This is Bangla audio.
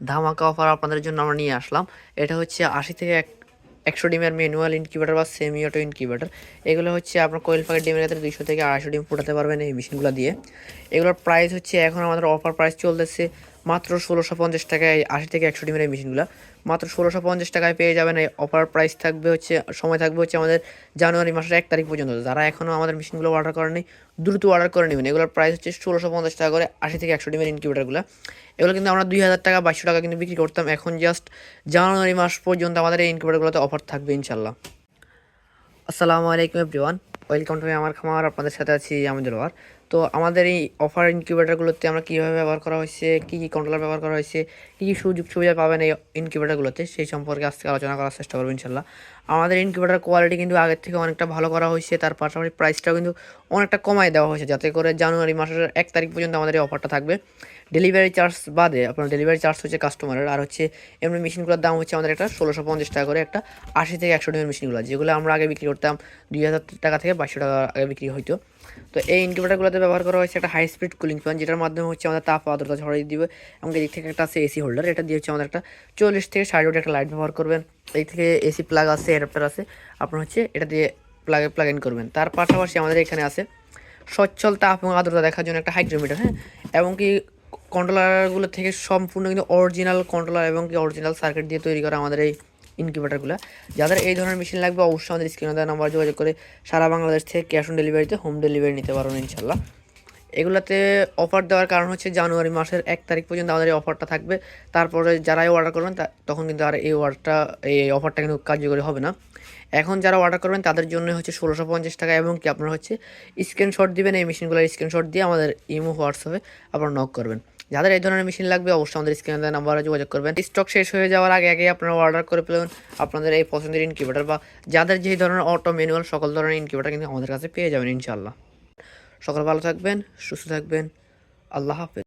ধামাকা অফার আপনাদের জন্য আমরা নিয়ে আসলাম। এটা হচ্ছে আশি থেকে এক একশো ডিমের ম্যানুয়াল ইনকিউবেটার বা সেমি অটো ইনকিউবেটার এগুলো হচ্ছে আপনার কোয়েল পাখির ডিমের ক্ষেত্রে দুইশো থেকে আড়াইশো ডিম ফোটাতে পারবেন এই মেশিনগুলো দিয়ে। এগুলোর প্রাইস হচ্ছে এখন আমাদের অফার প্রাইস চলতেছে মাত্র ষোলোশো পঞ্চাশ টাকায় আশি থেকে একশো ডিমের এই মেশিনগুলো। মাত্র ষোলোশো পঞ্চাশ টাকায় পেয়ে যাবেন এই অফার প্রাইস থাকবে হচ্ছে, সময় থাকবে হচ্ছে আমাদের জানুয়ারি মাসের এক তারিখ পর্যন্ত। যারা এখনও আমাদের মেশিনগুলো অর্ডার করেনি দ্রুত অর্ডার করে নেবেন। এগুলোর প্রাইস হচ্ছে ষোলোশো পঞ্চাশ টাকা করে আশি থেকে একশো ডিমের ইনকিউবেটারগুলো এগুলো কিন্তু আমরা দুই হাজার টাকা, বাইশশো টাকা কিন্তু বিক্রি করতাম। এখন জাস্ট জানুয়ারি মাস পর্যন্ত আমাদের এই ইনকিউবেটারগুলোতে অফার থাকবে ইনশাল্লাহ আসসালামু আলাইকুম এভরিওয়ান ওয়েলকাম টু আমার খামার। আপনাদের সাথে আছি আমি দেলোয়ার। তো আমাদের এই অফার ইনকিউবেটারগুলোতে আমরা কীভাবে ব্যবহার করা হয়েছে, কী কী কন্ট্রোলার ব্যবহার করা হয়েছে, কী কী সুযোগ সুবিধা পাবেন এই ইনকিউবেটারগুলোতে সেই সম্পর্কে আজকে আলোচনা করার চেষ্টা করব ইনশাল্লাহ। আমাদের ইনকিউবেটার কোয়ালিটি কিন্তু আগের থেকে অনেকটা ভালো করা হয়েছে, তার পাশাপাশি প্রাইসটাও কিন্তু অনেকটা কমায় দেওয়া হয়েছে, যাতে করে জানুয়ারি মাসের এক তারিখ পর্যন্ত আমাদের এই অফারটা থাকবে। ডেলিভারি চার্জ বাদে আপনার ডেলিভারি চার্জ হচ্ছে কাস্টমারের আর হচ্ছে এমনি মেশিনগুলোর দাম হচ্ছে আমাদের একটা ষোলোশো পঞ্চাশ টাকা করে একটা আশি থেকে একশো ডিমের মেশিনগুলো যেগুলো আমরা আগে বিক্রি করতাম দুই হাজার টাকা থেকে বাইশশো টাকা আগে বিক্রি হইতো। তো এই ইনকিউবেটারগুলোতে ব্যবহার করা হয়েছে একটা হাই স্পিড কুলিং ফ্যান যেটার মাধ্যমে হচ্ছে আমাদের তাপ আর্দ্রতা ছড়িয়ে দিবে এবং এদিক থেকে একটা আছে এসি হোল্ডার এটা দিয়ে হচ্ছে আমাদের একটা চল্লিশ থেকে ষাট একটা লাইট ব্যবহার করবেন। এই থেকে এসি প্লাগ আছে অ্যাডাপ্টার আছে, আপনার হচ্ছে এটা দিয়ে প্লাগ প্লাগ ইন করবেন। তার পাশাপাশি আমাদের এখানে আছে সচ্ছল তাপ এবং আর্দ্রতা দেখার জন্য একটা হাইড্রোমিটার হ্যাঁ? এবং কি কন্ট্রোলারগুলো থেকে সম্পূর্ণ কিন্তু অরিজিনাল কন্ট্রোলার এবং কি অরিজিনাল সার্কিট দিয়ে তৈরি করা আমাদের এই ইনকিউবেটারগুলো যাদের এই ধরনের মেশিন লাগবে, অবশ্যই আমাদের স্ক্রিনে দেওয়া নাম্বার যোগাযোগ করে সারা বাংলাদেশ থেকে ক্যাশ অন ডেলিভারিতে হোম ডেলিভারি নিতে পারবেন ইনশাল্লাহ এগুলোতে অফার দেওয়ার কারণ হচ্ছে জানুয়ারি মাসের এক তারিখ পর্যন্ত আমাদের এই অফারটা থাকবে। তারপরে যারাই অর্ডার করবেন তখন কিন্তু আর এই অর্ডারটা এই অফারটা কিন্তু কার্যকরী হবে না। এখন যারা অর্ডার করবেন, তাদের জন্য হচ্ছে ষোলোশো পঞ্চাশ টাকা এবং কি আপনারা হচ্ছে স্ক্রিনশট দিবেন, এই মেশিনগুলোর স্ক্রিনশট দিয়ে আমাদের ইমো, হোয়াটসঅ্যাপে আপনারা নক করবেন। যাদের এই ধরনের মেশিন লাগবে, অবশ্যই আমাদের স্ক্রিনে দেওয়া নাম্বারে যোগাযোগ করবেন। স্টক শেষ হয়ে যাওয়ার আগে আগে আপনারা অর্ডার করে ফেলুন। আপনাদের এই পছন্দের ইনকিউবেটার বা যাদের যেই ধরনের অটো ম্যানুয়াল সকল ধরনের ইনকিউবেটার কিন্তু আমাদের কাছে পেয়ে যাবেন ইনশাল্লাহ সকল ভালো থাকবেন, সুস্থ থাকবেন। আল্লাহ হাফেজ।